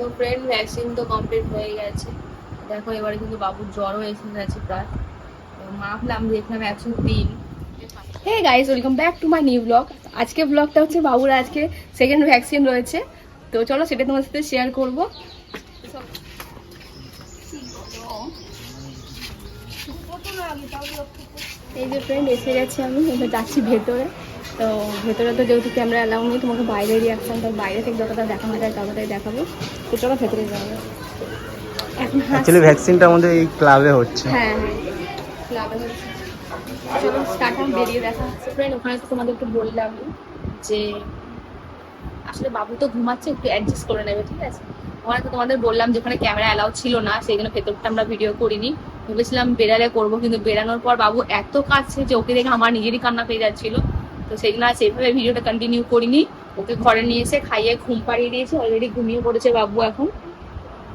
তো friend vaccine তো complete হয়ে গেছে। দেখো, এবারে কিন্তু বাবুর জ্বরও এসে গেছে প্রায়। মাপলাম দেখলাম একশো তিন। Hey guys welcome back to my new blog আজকে ব্লগটা হচ্ছে বাবুর, আজকে সেকেন্ড ভ্যাকসিন রয়েছে। তো চলো, সেটা তোমার সাথে শেয়ার করব। এই যে ফ্রেন্ড এসে গেছি, আমি এবার যাচ্ছি ভেতরে। তো ভেতরে তো যেহেতু ক্যামেরা অ্যালাউ নেই তোমাকে বাইরে রিয়াকশনটা বাইরে থেকে যতটা দেখানো যায় ততটাই দেখাবো। তো চলো ভেতরে যাব। অ্যাকচুয়ালি ভ্যাকসিনটা আমাদের এই ক্লাবে হচ্ছে। হ্যাঁ হ্যাঁ। ক্লাবে হচ্ছে। চলো স্টার্ট বেরিয়ে দেখা। ফ্রেন্ড ওখানে তো তোমাদেরকে বললাম যে আসলে বাবু তো ঘুমাচ্ছে একটু অ্যাডজাস্ট করে নেবে ঠিক আছে? ওখানে তো তোমাদের বললাম যে ওখানে ক্যামেরা অ্যালাউ ছিল না সেই জন্য ভেতরটা আমরা ভিডিও করিনি। ভেবেছিলাম বেরালে করব কিন্তু বেরানোর পর বাবু এত কাছে যে ওকে দেখে আমার নিজেরই কান্না পেয়ে যাচ্ছিল। তো জন্য আর সেইভাবে ভিডিওটা কন্টিনিউ করিনি। ওকে ঘরে নিয়ে এসে খাইয়ে ঘুম পাড়িয়ে দিয়েছি অলরেডি ঘুমিয়ে পড়েছে বাবু এখন।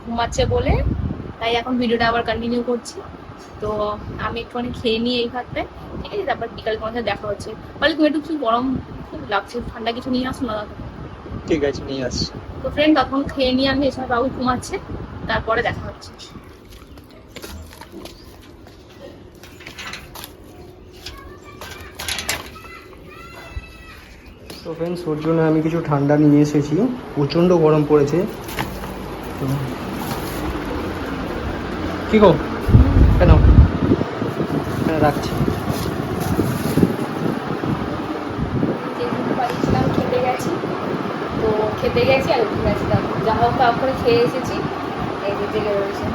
ঘুমাচ্ছে বলে তাই এখন ভিডিওটা আবার কন্টিনিউ করছি। তো আমি একটুখানি খেয়ে নিই এই ভাতটা। ঠিক আছে তারপর বিকালে তোমার সাথে দেখা হচ্ছে। বলে তুমি একটু কিছু গরম খুব লাগছে ঠান্ডা কিছু নিয়ে আসো না? ঠিক আছে নিয়ে আসছি। তো ফ্রেন্ড তখন খেয়ে নিয়ে আমি এসব বাবু ঘুমাচ্ছে তারপরে দেখা হচ্ছে। তো ফ্রেন্ডস ওর জন্য আমি কিছু ঠান্ডা নিয়ে এসেছি। প্রচণ্ড গরম পড়েছে। তো কি গো? কেন? হ্যাঁ, রাখছি। খেতে গেছি আর উঠে গেছিলাম যা হোক তা করে খেয়ে এসেছি। এই জেগে রয়েছে।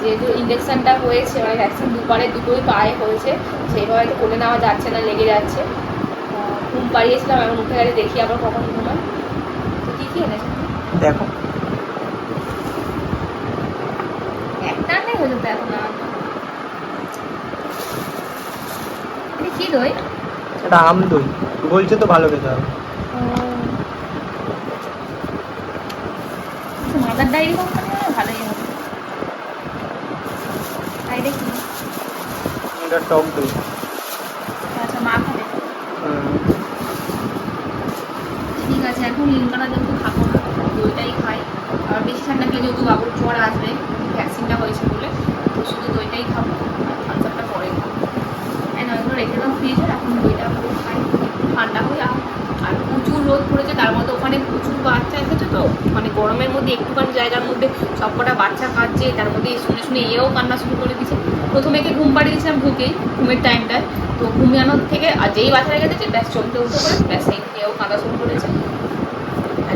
যেহেতু ইঞ্জেকশনটা হয়েছে মানে ভ্যাকসিন দুবারে দুটোই পায়ে হয়েছে সেইভাবে তো কোলে নেওয়া যাচ্ছে না লেগে যাচ্ছে। পাড়িয়েছিলাম এখন উঠে গেলে দেখি আবার কখন ঘুমায় তো কী কী এনেছে? দেখো। একটা নেই হয়ে যেত এখন আর। এটা কি দই? এটা আম দই। বলছে তো ভালো খেতে হবে। মাদার ডায়েরি কোম্পানি ভালোই হবে তাই দেখি। এটা টক দই আচ্ছা মা খাবে হুম। ঠিক আছে, এখন লিঙ্কাটা যেহেতু খাব না দইটাই খাই। আর বেশি ঠান্ডা খেলে যেহেতু বাবুর জ্বর আসবে ভ্যাকসিনটা হয়েছে বলে, তো শুধু দইটাই খাব থামসাপটা পরে খাব। নয় এগুলো রেখে দাও ফ্রিজে এখন দইটা পুরো খাই ঠান্ডা হয়ে আর প্রচুর রোদ পড়েছে, তার মধ্যে ওখানে প্রচুর বাচ্চা এসেছে তো মানে গরমের মধ্যে একটুখানি জায়গার মধ্যে সবকটা বাচ্চা কাঁদছে, তার মধ্যে শুনে শুনে এও কান্না শুরু করে দিয়েছে। প্রথমে একে ঘুম পাড়িয়ে দিয়েছিলাম ঢুকেই, ঘুমের টাইমটায় তো ঘুমিয়ানোর থেকে আর যেই বাচ্চারা গেছে, ব্যাস চমকে উঠে পড়ে ব্যাস এই কাঁদা শুরু করেছে।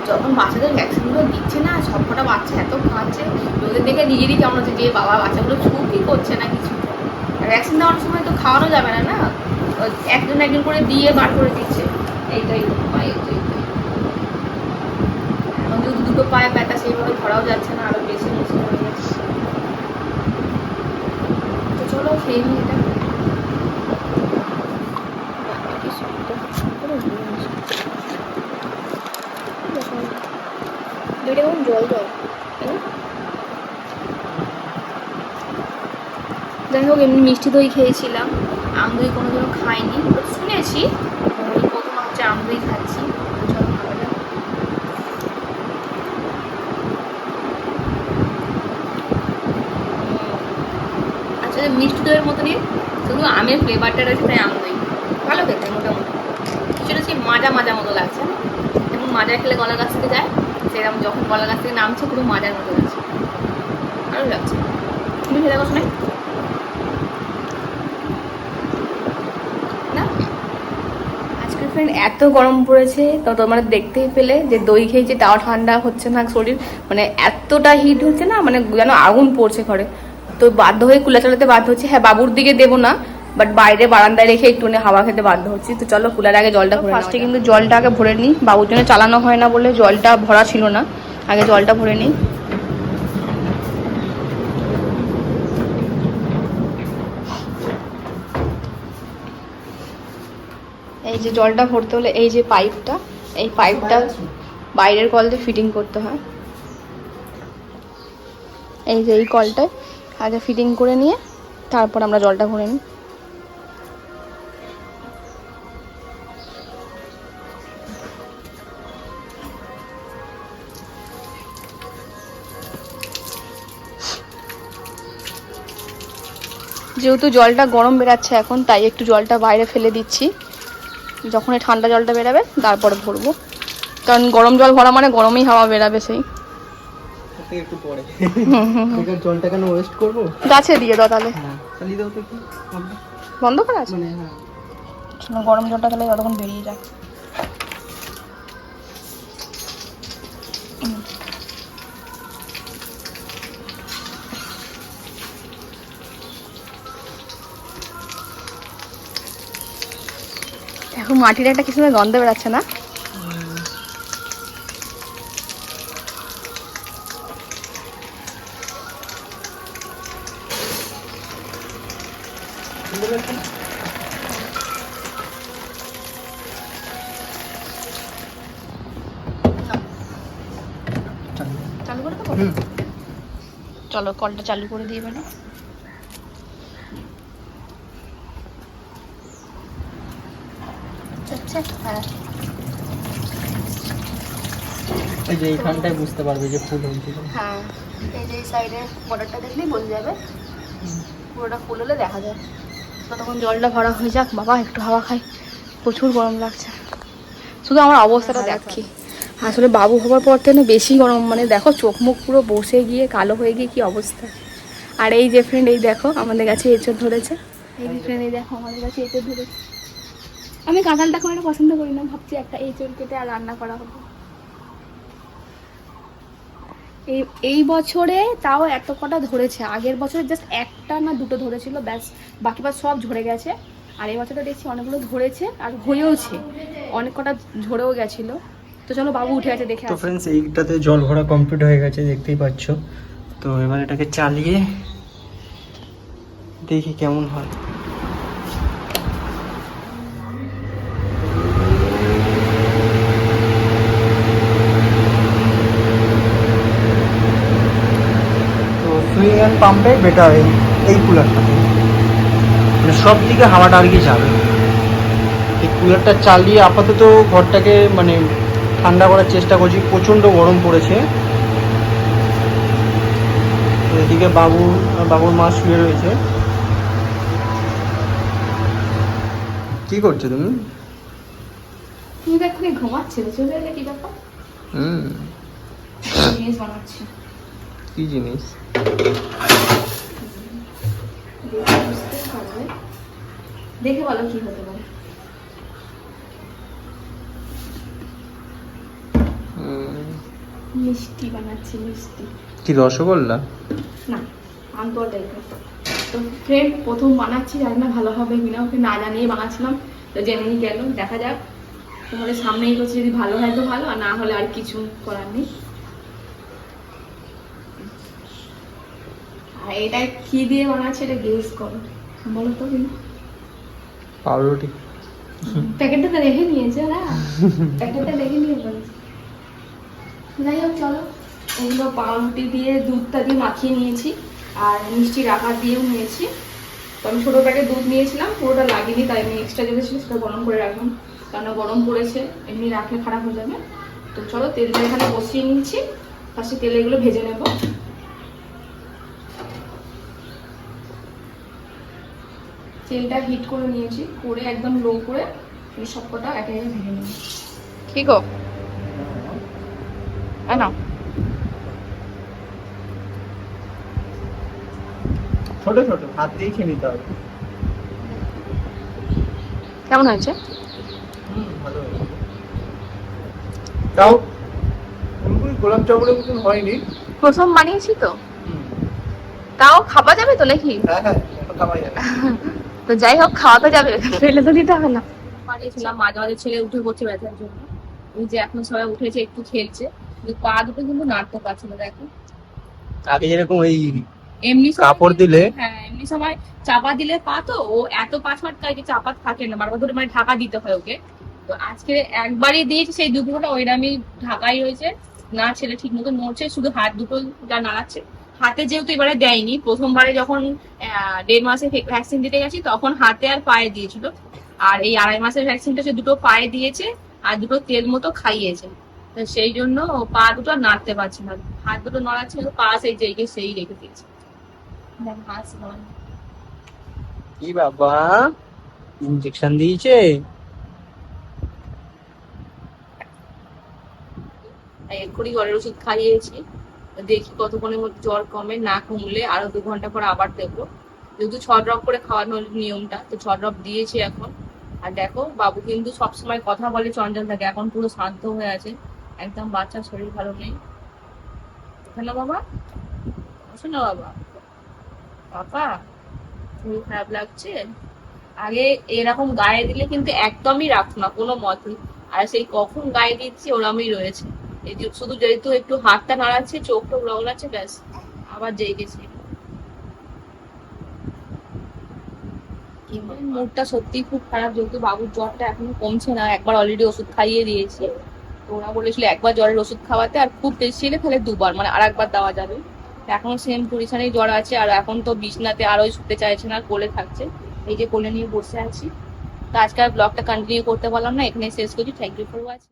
যখন বাচ্চাদের ভ্যাকসিনগুলো দিচ্ছে না, সবকটা বাচ্চা এত কাঁদছে ওদের দেখে নিজেরই কেমন হচ্ছে যে বাবা বাচ্চাগুলো চুপই করছে না কিছু। ভ্যাকসিন দেওয়ার সময় তো খাওয়ানো যাবে না না? একজন একজন করে দিয়ে বার করে দিচ্ছে। এইটাই উপায়, এইটাই এখন যদি দুটো পায়ে ব্যথা, সেইভাবে ধরাও যাচ্ছে না, আরও বেশি মুশকিল হয়ে যাচ্ছে। তো চলো, খেয়ে নিই এটা বাবা, কি সুন্দর। পুরো ঘুরে আসে। দুইটা কেমন জল জল যাই হোক, এমনি মিষ্টি দই খেয়েছিলাম। আম দই কোনোদিনও খাইনি শুনেছি। প্রথম হচ্ছে আম দই খাচ্ছি। আসলে মিষ্টি দইয়ের মতনই শুধু আমের ফ্লেভারটা রয়েছে, তাই আম দই ভালো খেতে, মোটামুটি। কিছুটা সেই মাজা মাজা মতো লাগছে। এবং মাজা খেলে গলার কাছ থেকে যায়। সেরকম যখন গলার কাছ থেকে নামছে, পুরো মাজার মতো লাগছে ভালো লাগছে। তুমি খেতে শোনাই না? ফ্রেন্ড এত গরম পড়েছে, তো তোমরা দেখতেই পেলে যে দই খেয়েছি তাও ঠান্ডা হচ্ছে না শরীর। মানে এতটা হিট হচ্ছে না মানে যেন আগুন পড়ছে ঘরে। তো বাধ্য হয়ে কুলা চালাতে বাধ্য হচ্ছে হ্যাঁ বাবুর দিকে দেবো না বাট বাইরে বারান্দায় রেখে একটু হাওয়া খেতে বাধ্য হচ্ছি। তো চলো কুলার আগে জলটা ভরে ফার্স্টে কিন্তু জলটা আগে ভরে নিই বাবুর জন্য চালানো হয় না বলে জলটা ভরা ছিল না। আগে জলটা ভরে নিই এই যে জলটা ভরতে হলে এই যে পাইপটা এই পাইপটা বাইরের কল দিয়ে ফিটিং করতে হয়। এই যে এই কলটায় আগে ফিটিং করে নিয়ে তারপর আমরা জলটা ভরে নিই। যেহেতু জলটা গরম বেরাচ্ছে এখন তাই একটু জলটা বাইরে ফেলে দিচ্ছি। যখন ঠান্ডা জলটা বেরাবে তারপরে ভরবো। কারণ গরম জল ভরা মানে গরমই হাওয়া বেরাবে সেই। একটু পরে। জলটা কেন ওয়েস্ট করব? গাছে দিয়ে দাও তাহলে। হ্যাঁ। বন্ধ করা আছে? মানে হ্যাঁ। চলো, গরম জলটা তাহলে যতক্ষণ বেরিয়ে যাক এখন মাটির একটা কিছু গন্ধ বেরাচ্ছে না? চালু করে চলো কলটা চালু করে দিয়ে হ্যাঁ এই যে এইখানটায় বুঝতে পারবে যে ফুল হয়েছে। হ্যাঁ এই যে এই সাইডে বর্ডারটা দেখলেই বোঝা যাবে। পুরোটা ফুল হলে দেখা যায় ততক্ষণ জলটা ভরা হয়ে যাক। বাবা একটু হাওয়া খাই। প্রচুর গরম লাগছে। শুধু আমার অবস্থাটা দেখি। আসলে বাবু হবার পর থেকে না বেশি গরম। মানে দেখো চোখ মুখ পুরো বসে গিয়ে কালো হয়ে গিয়ে কি অবস্থা। আর এই যে ফ্রেন্ড এই দেখো আমাদের কাছে এঁচড় ধরেছে। এই যে ফ্রেন্ড এই দেখো আমাদের কাছে এঁচড় ধরেছে। আমি কাঁঠালটা খুব একটা পছন্দ করি না ভাবছি একটা এঁচড় কেটে আর রান্না করা হবে। এই এই বছরে তাও এত কটা ধরেছে আগের বছরে জাস্ট একটা না দুটো ধরেছিল ব্যাস বাকি বা সব ঝরে গেছে। আর এই বছরটা দেখছি অনেকগুলো ধরেছে আর হয়েওছে অনেক কটা ঝরেও গেছিল। তো চলো বাবু উঠে গেছে দেখে তো। ফ্রেন্ডস এইটাতে জল ভরা কমপ্লিট হয়ে গেছে দেখতেই পাচ্ছ। তো এবার এটাকে চালিয়ে দেখি কেমন হয় তো সুইং অ্যান্ড পাম্পে বেটার এই এই কুলারটা। মানে সব দিকে হাওয়াটা আর কি যাবে এই কুলারটা চালিয়ে আপাতত ঘরটাকে মানে ঠান্ডা করার চেষ্টা করছি। প্রচণ্ড গরম পড়েছে। এদিকে বাবু বাবুর মা শুয়ে রয়েছে। কি করছ তুমি? তুমি তো এক্ষুনি ঘুমাচ্ছিলে। চলে এলে কি ব্যাপার? হুম। বানাচ্ছি কি জিনিস? দেখে বলো কি হতে পারে। মিষ্টি বানাচ্ছি মিষ্টি। কি রসগোল্লা? না আমতল টাইপের তো ফ্রেন্ড প্রথম বানাচ্ছি জানি না ভালো হবে কিনা ওকে না জানিয়ে বানাচ্ছিলাম। তো জেনেই গেল দেখা যাক। তোমাদের সামনেই করছি যদি ভালো হয় তো ভালো আর না হলে আর কিছু করার নেই। আর এটা কি দিয়ে বানাচ্ছে এটা গেস করো। বলো তো তুমি পাউরুটি। প্যাকেটটা তো রেখে নিয়েছে ওরা। প্যাকেটটা রেখে নিয়ে বলেছে। যাই হোক চলো। এগুলো পাউরুটি দিয়ে দুধটা দিয়ে মাখিয়ে নিয়েছি। আর মিষ্টি রাখা দিয়েও নিয়েছি। তো আমি ছোটো প্যাকেট দুধ নিয়েছিলাম পুরোটা লাগিনি তাই আমি এক্সট্রা যেটা ছিল সেটা গরম করে রাখলাম। কেন গরম পড়েছে এমনি রাখলে খারাপ হয়ে যাবে। তো চলো তেলটা এখানে বসিয়ে নিচ্ছি। ফার্স্টে তেলে এগুলো ভেজে নেব। তেলটা হিট করে নিয়েছি করে একদম লো করে এই সবকটা একে একে ভেজে নেব। কি গো? না ছোট ছোট হাত দিয়ে খেয়ে নিতে হবে। কেমন হয়েছে? হুম তাও পুরোপুরি গোলাপ মতন হয়নি। প্রথম বানিয়েছি তো। তাও খাওয়া যাবে তো নাকি? হ্যাঁ হ্যাঁ খাওয়া যাবে। তো যাই হোক খাওয়া তো যাবে ফেলে তো দিতে হবে না। বানিয়েছিলাম মাঝে মাঝে ছেলে উঠে পড়ছে ব্যথার জন্য। এই যে এখন সবাই উঠেছে একটু খেলছে। কিন্তু পা দুটো কিন্তু নাড়তে পারছে না দেখো। আগে যেরকম ওই এমনি সময়- কাপড় দিলে? হ্যাঁ এমনি সময় চাপা দিলে পা তো ও এত পাঁচ মাঠ যে চাপা থাকে না। বারবার ধরে মানে ঢাকা দিতে হয় ওকে। তো আজকে একবারই দিয়েছি সেই দুপুরটা ওইরামই ঢাকাই হয়েছে। না ছেলে ঠিক মতো নড়ছে শুধু হাত দুটো যা নাড়াচ্ছে। হাতে যেহেতু এবারে দেয়নি প্রথমবারে যখন আহ, দেড় মাসে ভ্যাকসিন দিতে গেছি তখন হাতে আর পায়ে দিয়েছিল। আর এই আড়াই মাসের ভ্যাকসিনটা সে দুটো পায়ে দিয়েছে আর দুটো তেল মতো খাইয়েছে। সেই জন্য পা দুটো নাড়তে পারছে না। হাত দুটো নড়াচ্ছে পা সেই জায়গায় সেই রেখে দিয়েছে। কি বাবা? ইঞ্জেকশন দিয়েছে? এক্ষুনি জ্বরের ওষুধ খাইয়েছি। দেখি কতক্ষণের মধ্যে জ্বর কমে, না কমলে আরও দু ঘণ্টা পর আবার দেবো যেহেতু ছ ড্রপ করে খাওয়ানোর নিয়মটা, তো ছ ড্রপ দিয়েছি এখন। আর দেখো, বাবু কিন্তু সবসময় কথা বলে চঞ্চল থাকে, এখন পুরো শান্ত হয়ে আছে। একদম বাচ্চার শরীর ভালো নেই। ওখানে বাবা আসো না বাবা পাপা শরীর খারাপ লাগছে? আগে এরকম গায়ে দিলে কিন্তু একদমই রাখতো না, কোনো মতেই। আর সেই কখন গায়ে দিচ্ছি ওরমই রয়েছে। এই যে শুধু যেহেতু একটু হাতটা নাড়াচ্ছে চোখ টোক রগলাচ্ছে ব্যাস আবার জেগেছে মুডটা সত্যি খুব খারাপ যেহেতু বাবুর জ্বরটা এখনও কমছে না একবার অলরেডি ওষুধ খাইয়ে দিয়েছি। তো ওরা বলেছিল একবার জ্বরের ওষুধ খাওয়াতে আর খুব বেশি হলে তাহলে দুবার মানে আর একবার দেওয়া যাবে। এখন সেম পরিশানেই জ্বর আছে আর এখন তো বিছনাতে আরোই শুতে চাইছে না কোলে থাকছে। এই যে কোলে নিয়ে বসে আছি। তো আজকে আর ব্লগটা কন্টিনিউ করতে পারলাম না এখানে শেষ করছি। Thank you for watching